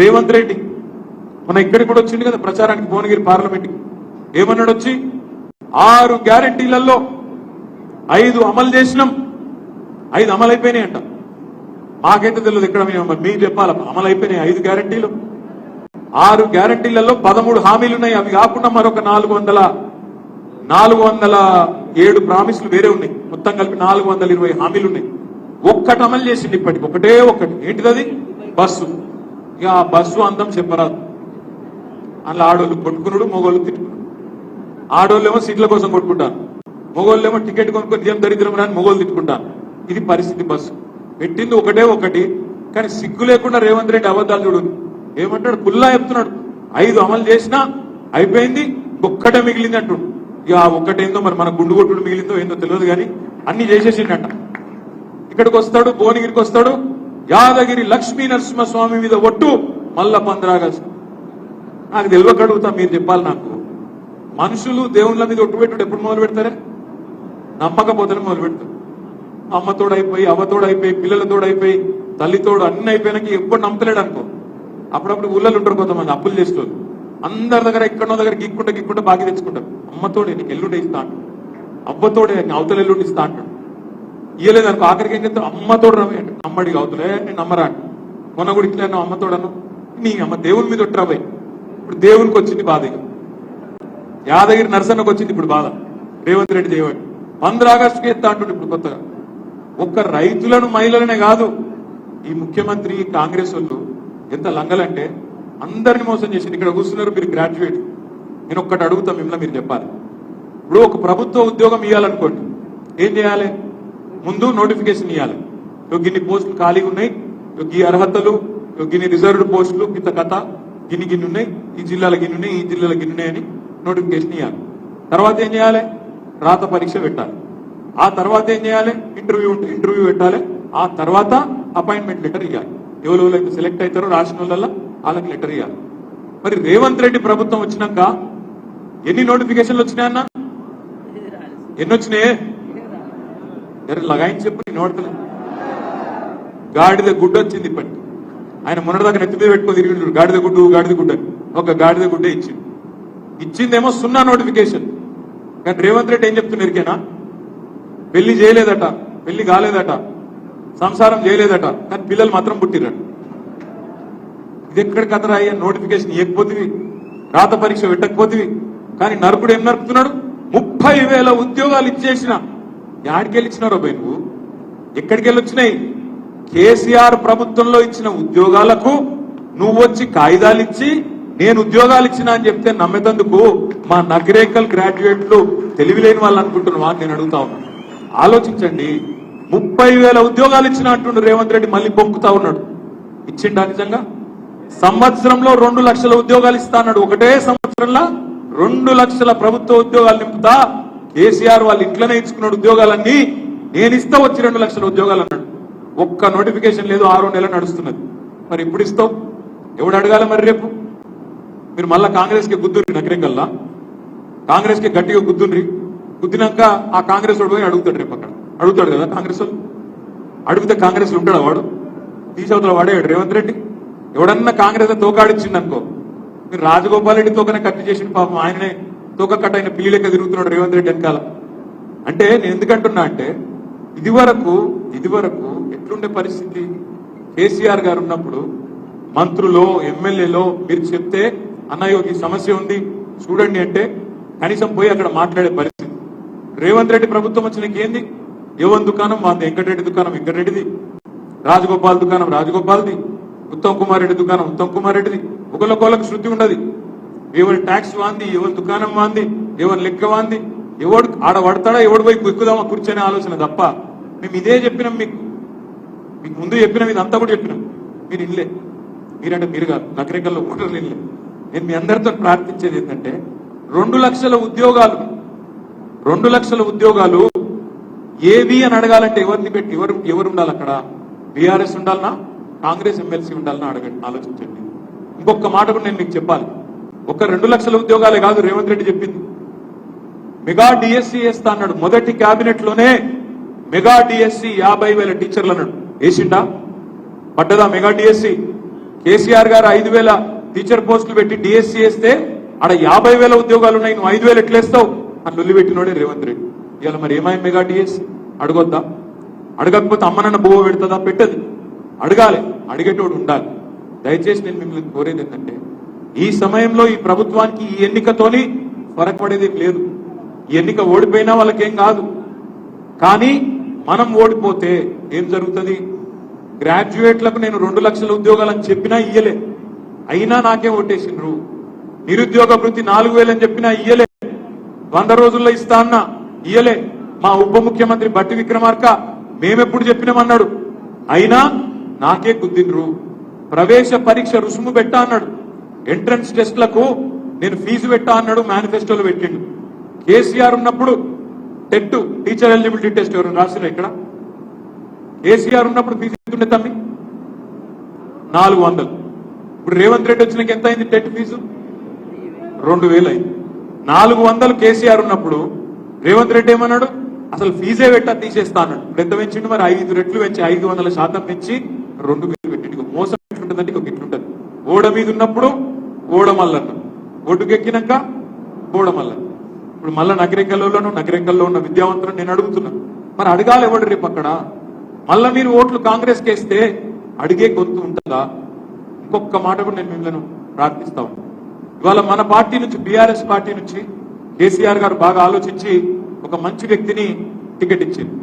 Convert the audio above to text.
రేవంత్ రెడ్డి మన ఇక్కడికి కూడా వచ్చింది కదా ప్రచారానికి భువనగిరి పార్లమెంట్కి. ఏమన్నాడు వచ్చి? ఆరు గ్యారంటీలలో ఐదు అమలు చేసినాం. ఐదు అమలు అయిపోయినాయి అంట మాకైతే తెలియదు ఇక్కడ మేము మీరు చెప్పాలి? అమలు అయిపోయినాయి ఐదు గ్యారెంటీలు. ఆరు గ్యారెంటీలలో పదమూడు హామీలు ఉన్నాయి అవి కాకుండా మరొక నాలుగు వందల నాలుగు వందల ఏడు ప్రామిస్లు వేరే ఉన్నాయి. మొత్తం కలిపి నాలుగు వందల ఇరవై హామీలు ఉన్నాయి ఒక్కటి అమలు చేసింది ఇప్పటికి. ఒకటే ఒక్కటి. ఏంటిది అది? బస్సు. ఇక ఆ బస్సు అందం చెప్పరాదు. అందులో ఆడోళ్ళు కొట్టుకున్నాడు మొగోళ్ళు తిట్టుకున్నాడు. ఆడోళ్ళేమో సీట్ల కోసం కొట్టుకుంటారు. మొగోళ్ళేమో టికెట్ కొనుక్కొని ఏం దరిద్రం రాని మొగోళ్ళు తిట్టుకుంటాను ఇది పరిస్థితి బస్సు. పెట్టింది ఒకటే ఒకటి కానీ సిగ్గు లేకుండా రేవంత్ రెడ్డి అబద్ధాలు చూడు ఏమంటాడు? పుల్లా చెప్తున్నాడు. ఐదు అమలు చేసినా అయిపోయింది ఒక్కటే మిగిలింది అంటుడు. ఇక ఆ ఒక్కటేందో మరి మన గుండు కొట్టుడు మిగిలిందో ఏందో తెలియదు కానీ అన్ని చేసేసిండట. ఇక్కడికి వస్తాడు భువనగిరికి వస్తాడు యాదగిరి లక్ష్మీ నరసింహస్వామి మీద ఒట్టు మల్ల పంద్రాగస్టు నాకు తెలియకడుగుతా మీరు చెప్పాలి నాకు. మనుషులు దేవుళ్ళ మీద ఒట్టు పెట్టుడు ఎప్పుడు మొదలు పెడతారే? నమ్మకపోతేనే మొదలు పెడతారు. అమ్మతోడైపోయి అయిపోయి అవ్వతోడు అయిపోయి పిల్లలతోడు అయిపోయి తల్లితోడు అన్ని అయిపోయినాక ఎప్పుడు నమ్మతలేడు అనుకో. అప్పుడప్పుడు ఊళ్ళో ఉంటారు కొంతమంది అప్పులు చేసుకోరు అందరి దగ్గర ఎక్కడో దగ్గర గిక్కుంటే గిక్కుంటే బాగా తెచ్చుకుంటారు. అమ్మతోడే నీకు ఎల్లుండి ఇస్తా అంటాడు. అవ్వతోడే నీకు అవతల ఎల్లుండి ఇస్తా అంటాడు. ఇయ్యలేదు అనుకో. ఆఖరికి ఏం చెప్తారు అమ్మతోడు రవి అంటే అమ్మడి అవుతులే నేను నమ్మరా మొన్న కూడా ఇట్లా అన్నావు అమ్మతోడను నీ అమ్మ దేవుని మీద ఒట్టరాబాయి ఇప్పుడు దేవునికి వచ్చింది బాధ ఇక. యాదగిరి నరసన్నకు వచ్చింది ఇప్పుడు బాధ. రేవంత్ రెడ్డి దేవుడు పంద్ర ఆగస్టుకి ఎత్తా అంటుండు ఇప్పుడు కొత్తగా. ఒక్క రైతులను మహిళలనే కాదు. ఈ ముఖ్యమంత్రి కాంగ్రెస్ వాళ్ళు ఎంత లంగలంటే అందరిని మోసం చేసింది. ఇక్కడ కూర్చున్నారు మీరు గ్రాడ్యుయేట్. నేను ఒక్కటి అడుగుతా మిమ్మల్ని మీరు చెప్పాలి. ఇప్పుడు ఒక ప్రభుత్వ ఉద్యోగం ఇవ్వాలనుకోండి ఏం చేయాలి? ముందు నోటిఫికేషన్ ఇవ్వాలి గిన్ని పోస్టులు ఖాళీగా ఉన్నాయి. ఈ అర్హతలు గిన్ని రిజర్వ్డ్ పోస్టులు ఇంత కథ గిన్ని గిన్ని ఉన్నాయి. ఈ జిల్లాలో గిన్ని ఉన్నాయి ఈ జిల్లాలో గిన్ని ఉన్నాయి అని నోటిఫికేషన్ ఇవ్వాలి తర్వాత ఏం చేయాలి? రాత పరీక్ష పెట్టాలి. ఆ తర్వాత ఏం చేయాలి? ఇంటర్వ్యూ ఉంటే ఇంటర్వ్యూ పెట్టాలి. ఆ తర్వాత అపాయింట్మెంట్ లెటర్ ఇవ్వాలి ఎవరెవరైతే సెలెక్ట్ అవుతారో రాసిన వాళ్ళ వాళ్ళకి లెటర్ ఇవ్వాలి మరి రేవంత్ రెడ్డి ప్రభుత్వం వచ్చినాక ఎన్ని నోటిఫికేషన్లు వచ్చినాయన్న? ఎన్ని వచ్చినాయే? జర లగాయించి చెప్పు నేను వాడతలే గాడిద గుడ్డ వచ్చింది ఇప్పటి ఆయన మొన్నటిదాకా నెత్తి పెట్టుకో పెట్టుకొని తిరిగి గాడిద గుడ్డు గాడిద గుడ్డ ఒక గాడిద గుడ్డే ఇచ్చింది ఇచ్చిందేమో సున్నా నోటిఫికేషన్. కానీ రేవంత్ రెడ్డి ఏం చెప్తున్నారు ఇరికేనా పెళ్ళి చేయలేదట పెళ్ళి కాలేదట సంసారం చేయలేదట కానీ పిల్లలు మాత్రం పుట్టిరట ఇది ఎక్కడ కథరా అయ్యా నోటిఫికేషన్ ఇవ్వకపోతివి రాత పరీక్ష పెట్టకపోతివి కానీ నరకుడు ఏం నరుకుతున్నాడు? ముప్పై వేల ఉద్యోగాలు ఇచ్చేసిన యాడికెళ్ళి ఇచ్చినారో పోయి నువ్వు? ఎక్కడికి వెళ్ళొచ్చినాయి కేసీఆర్ ప్రభుత్వంలో ఇచ్చిన ఉద్యోగాలకు నువ్వు వచ్చి కాగితాలు ఇచ్చి నేను ఉద్యోగాలు ఇచ్చిన అని చెప్తే నమ్మేందుకు మా నగరేకల్ గ్రాడ్యుయేట్లు తెలివిలేని వాళ్ళు అనుకుంటున్నావా నేను అడుగుతా ఉన్నాను ఆలోచించండి. ముప్పై వేల ఉద్యోగాలు ఇచ్చిన అంటుండు రేవంత్ రెడ్డి మళ్ళీ పొంకుతా ఉన్నాడు. ఇచ్చిండా నిజంగా? సంవత్సరంలో రెండు లక్షల ఉద్యోగాలు ఇస్తా అన్నాడు. ఒకటే సంవత్సరంలో రెండు లక్షల ప్రభుత్వ ఉద్యోగాలు నింపుతా కేసీఆర్ వాళ్ళు ఇంట్లోనే ఇచ్చుకున్న ఉద్యోగాలన్నీ. నేను ఇస్తా వచ్చి రెండు లక్షల ఉద్యోగాలు అన్నాడు. ఒక్క నోటిఫికేషన్ లేదు ఆరో నెల నడుస్తున్నది. మరి ఇప్పుడు ఇస్తావు? ఎవడు అడగాలి మరి రేపు? మీరు మళ్ళా కాంగ్రెస్కి గుద్దుర్రి నగరంగల్లా? కాంగ్రెస్కి గట్టిగా గుద్దుర్రి. గుద్దినాక ఆ కాంగ్రెస్ వాడు పోయి అడుగుతాడు రేపు అక్కడ. అడుగుతాడు కదా కాంగ్రెస్ వాళ్ళు? అడిగితే కాంగ్రెస్ ఉంటాడు వాడు? తీసవతల వాడేవాడు రేవంత్ రెడ్డి? ఎవడన్నా కాంగ్రెస్ తోకాడిచ్చిండనుకో. మీరు రాజగోపాల్ రెడ్డి తోకనే కట్టి చేసిన పాపం ఆయననే తూకకట్ట ఆయన పిల్లి లెక్క తిరుగుతున్నాడు రేవంత్ రెడ్డి వెనకాల. అంటే నేను ఎందుకంటున్నా అంటే ఇది వరకు ఇది వరకు ఎట్లుండే పరిస్థితి? కేసీఆర్ గారు ఉన్నప్పుడు మంత్రులు ఎమ్మెల్యేలో మీరు చెప్తే అన్నయ్య ఈ సమస్య ఉంది చూడండి అంటే కనీసం పోయి అక్కడ మాట్లాడే పరిస్థితి. రేవంత్ రెడ్డి ప్రభుత్వం వచ్చినకి ఏంది? యువన్ దుకాణం మాది వెంకటరెడ్డి దుకాణం వెంకటరెడ్డిది. రాజగోపాల్ దుకాణం రాజగోపాల్ది. ఉత్తమ్ కుమార్ రెడ్డి దుకాణం ఉత్తమ్ కుమార్ రెడ్డిది. ఒకళ్ళకొళ్ళకి శృతి ఉండదు. ఎవరి ట్యాక్స్ వాంది ఎవరి దుకాణం వాంది ఎవరి లెక్క వాంది ఎవడు ఆడ పడతాడా ఎవడు పోయి ఎక్కుదామా కూర్చొని ఆలోచన తప్ప మేము ఇదే చెప్పినాం మీకు. మీకు ముందు చెప్పినాం ఇదంతా కూడా చెప్పినాం. మీరు ఇల్లే. మీరంటే మీరు కాదు. నగరికల్లో ఓటర్లు ఇల్లే. నేను మీ అందరితో ప్రార్థించేది ఏంటంటే రెండు లక్షల ఉద్యోగాలు రెండు లక్షల ఉద్యోగాలు ఏవి అని అడగాలంటే ఎవరిని పెట్టి ఎవరు ఎవరు ఉండాలి అక్కడ? బీఆర్ఎస్ ఉండాలనా? కాంగ్రెస్ ఎమ్మెల్సీ ఉండాలనా? అడగండి ఆలోచించండి. ఇంకొక మాట కూడా నేను మీకు చెప్పాలి. ఒక రెండు లక్షల ఉద్యోగాలే కాదు రేవంత్ రెడ్డి చెప్పింది. మెగా డిఎస్సి వేస్తా అన్నాడు. మొదటి కేబినెట్లోనే మెగా డిఎస్సి యాభై వేల టీచర్లు అన్నాడు. వేసిండా? పడ్డదా మెగా డిఎస్సి కేసీఆర్ గారు ఐదు వేల టీచర్ పోస్టులు పెట్టి డిఎస్సి వేస్తే ఆడ యాభై వేల ఉద్యోగాలు ఉన్నాయి నువ్వు ఐదు వేలు ఎట్లేస్తావు అని లొల్లి పెట్టినోడే రేవంత్ రెడ్డి. ఇవాళ మరి ఏమైంది మెగా డిఎస్సి అడగొద్దా? అడగకపోతే అమ్మనన్న బువ్వ పెడుతుందా? పెట్టదు. అడగాలి. అడిగేటోడు ఉండాలి. దయచేసి నేను మిమ్మల్ని కోరేది ఏంటంటే ఈ సమయంలో ఈ ప్రభుత్వానికి ఈ ఎన్నికతోని ఫరక్ పడేది లేదు ఎన్నిక ఓడిపోయినా వాళ్ళకేం కాదు. కానీ మనం ఓడిపోతే ఏం జరుగుతుంది? గ్రాడ్యుయేట్లకు నేను రెండు లక్షల ఉద్యోగాలని చెప్పినా ఇయ్యలే. అయినా నాకే ఓటేసిండ్రు. నిరుద్యోగ వృత్తి నాలుగు వేలని చెప్పినా ఇయ్యలే. వంద రోజుల్లో ఇస్తా అన్నా ఇయ్యలే. మా ఉప ముఖ్యమంత్రి బట్టి విక్రమార్క మేమెప్పుడు చెప్పినామన్నాడు అయినా నాకే గుద్దిండ్రు. ప్రవేశ పరీక్ష రుసుము పెట్టా అన్నాడు. ఎంట్రన్స్ టెస్ట్లకు నేను ఫీజు పెట్టా అన్నాడు మేనిఫెస్టోలో పెట్టిండు. కేసీఆర్ ఉన్నప్పుడు టెట్ టీచర్ ఎలిజిబిలిటీ టెస్ట్ ఎవరు రాసిన ఇక్కడ? కేసీఆర్ ఉన్నప్పుడు ఫీజు ఎంతుండే తమ్మి? నాలుగు వందలు. ఇప్పుడు రేవంత్ రెడ్డి వచ్చినాక ఎంత అయింది టెట్ ఫీజు? రెండు వేలు అయింది. నాలుగు వందలు కేసీఆర్ ఉన్నప్పుడు రేవంత్ రెడ్డి ఏమన్నాడు? అసలు ఫీజే పెట్టా తీసేస్తా అన్నాడు. ఇప్పుడు ఎంత పెంచిండు మరి? ఐదు రెట్లు పెంచి ఐదు వందల శాతం పెంచి రెండు వేలు పెట్టి మోసం ఎట్లుంటుందంటే ఇక ఇట్లుంటది. ఓడ మీద ఉన్నప్పుడు ఓడమల్లన్న ఒడ్డుకెక్కినాక ఓడమల్లన్న ఇప్పుడు మళ్ళా నగరికల్లోను నగరికల్లో ఉన్న విద్యావంతులను నేను అడుగుతున్నా. మరి అడగాలి ఎవడు రేపు అక్కడ? మళ్ళా మీరు ఓట్లు కాంగ్రెస్ కేస్తే అడిగే గొంతు ఉంటుందా? ఇంకొక మాట కూడా నేను మిమ్మల్ని ప్రార్థిస్తా ఇవాళ మన పార్టీ నుంచి బీఆర్ఎస్ పార్టీ నుంచి కేసీఆర్ గారు బాగా ఆలోచించి ఒక మంచి వ్యక్తిని టికెట్ ఇచ్చింది